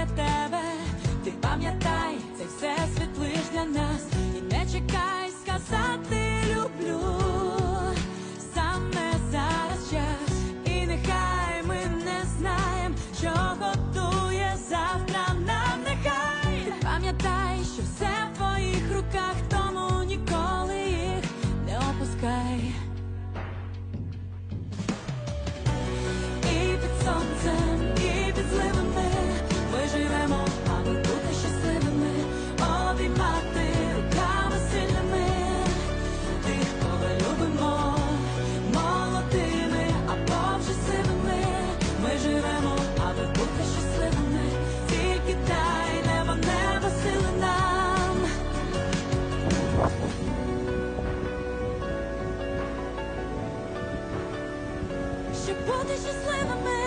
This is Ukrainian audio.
для тебе. Ти пам'ятай, цей все світ лиш для нас. І не чекай сказати люблю. Саме зараз час, і нехай ми не знаємо, що готує завтра нам нехай. Ти пам'ятай, що все в твоїх руках Щоб бути щасливими.